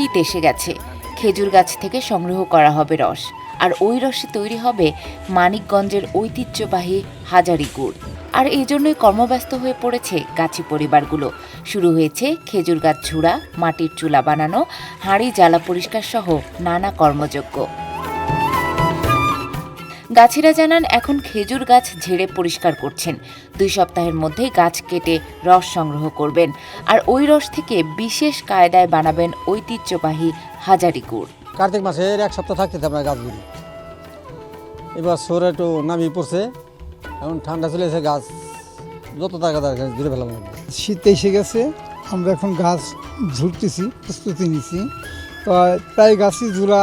শীত এসে গেছে। খেজুর গাছ থেকে সংগ্রহ করা হবে রস। আর ওই রসে তৈরি হবে মানিকগঞ্জের ঐতিহ্যবাহী হাজারি গুড়। আর এই জন্যই কর্মব্যস্ত হয়ে পড়েছে গাছি পরিবারগুলো। শুরু হয়েছে খেজুর গাছ ঝুড়া, মাটির চুলা বানানো, হাঁড়ি জ্বালা পরিষ্কার সহ নানা কর্মযজ্ঞ। গাছিরা জানান এখন খেজুর গাছ ঝেড়ে পরিষ্কার করছেন। দুই সপ্তাহের মধ্যেই গাছ কেটে রস সংগ্রহ করবেন। আর ওই রস থেকে বিশেষ কায়দায় বানাবেন ঐতিহ্যবাহী হাজারি গুড়। কার্তিক মাসের এক সপ্তাহ থাকতে আমরা গাছগুলি। এবার সোর একটু নামিয়ে পড়ছে এখন ঠান্ডা চলে এসে গাছ যত টাকা দরকার ধরে ফেলাম লাগবে শীত এসে গেছে আমরা এখন গাছ ঝুড়তেছি প্রস্তুতি নিছি তো প্রায় গাছই ঝুড়া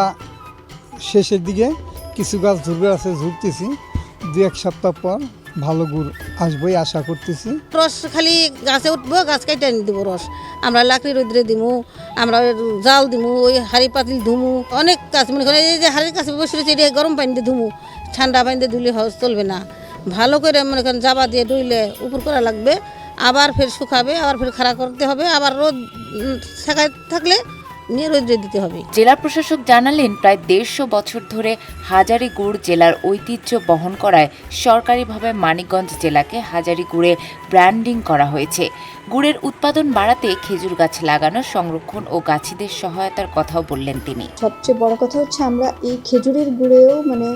শেষের দিকে কিছু গাছ ঝুড়বে আছে ঝুড়তেছি দু এক সপ্তাহ পর ভালো গুড় আসবই আশা করতেছি। রস খালি গাছে উঠবো, গাছ এনে দিব রস। আমরা লাকড়ি রোদ্রে দিমু, আমরা জাল দিমু, ওই হাড়ি পাতিল ধুমু। অনেক কাজ মনে করেন এই যে হাড়ির কাছে বসে রয়েছে, এটা গরম পানি দিয়ে ধুমু। ঠান্ডা পানি দিয়ে ধুলে চলবে না। ভালো করে মনে করেন জাবা দিয়ে ধুইলে উপর করা লাগবে, আবার ফের শুকাবে, আবার ফের খাড়া করতে হবে, আবার রোদ শেখায় থাকলে নিয়ে রোদ্রে দিতে হবে। জেলা প্রশাসক জানালেন প্রায় দেড়শো বছর ধরে হাজারি গুড় জেলার ঐতিহ্য বহন করায় সরকারিভাবে মানিকগঞ্জ জেলাকে হাজারি গুড়ে ব্র্যান্ডিং করা হয়েছে। গুড়ের উৎপাদন বাড়াতে খেজুর গাছ লাগানো সংরক্ষণ ও গাছিদের সহায়তার কথাও বললেন তিনি। সবচেয়ে বড় কথা হচ্ছে আমরা এই খেজুরের গুড়েও মানে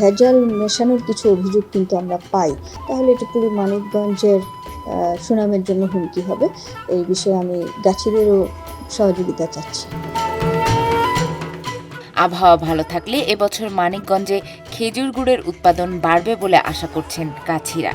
ভেজাল মেশানোর কিছু অভিযোগ কিন্তু আমরা পাই। তাহলে এটা পুরো মানিকগঞ্জের সুনামের জন্য হুমকি হবে। এই বিষয়ে আমি গাছিদেরও সহযোগিতা চাচ্ছি। আবহাওয়া ভালো থাকলে এবছর মানিকগঞ্জে খেজুর গুড়ের উৎপাদন বাড়বে বলে আশা করছেন গাছিরা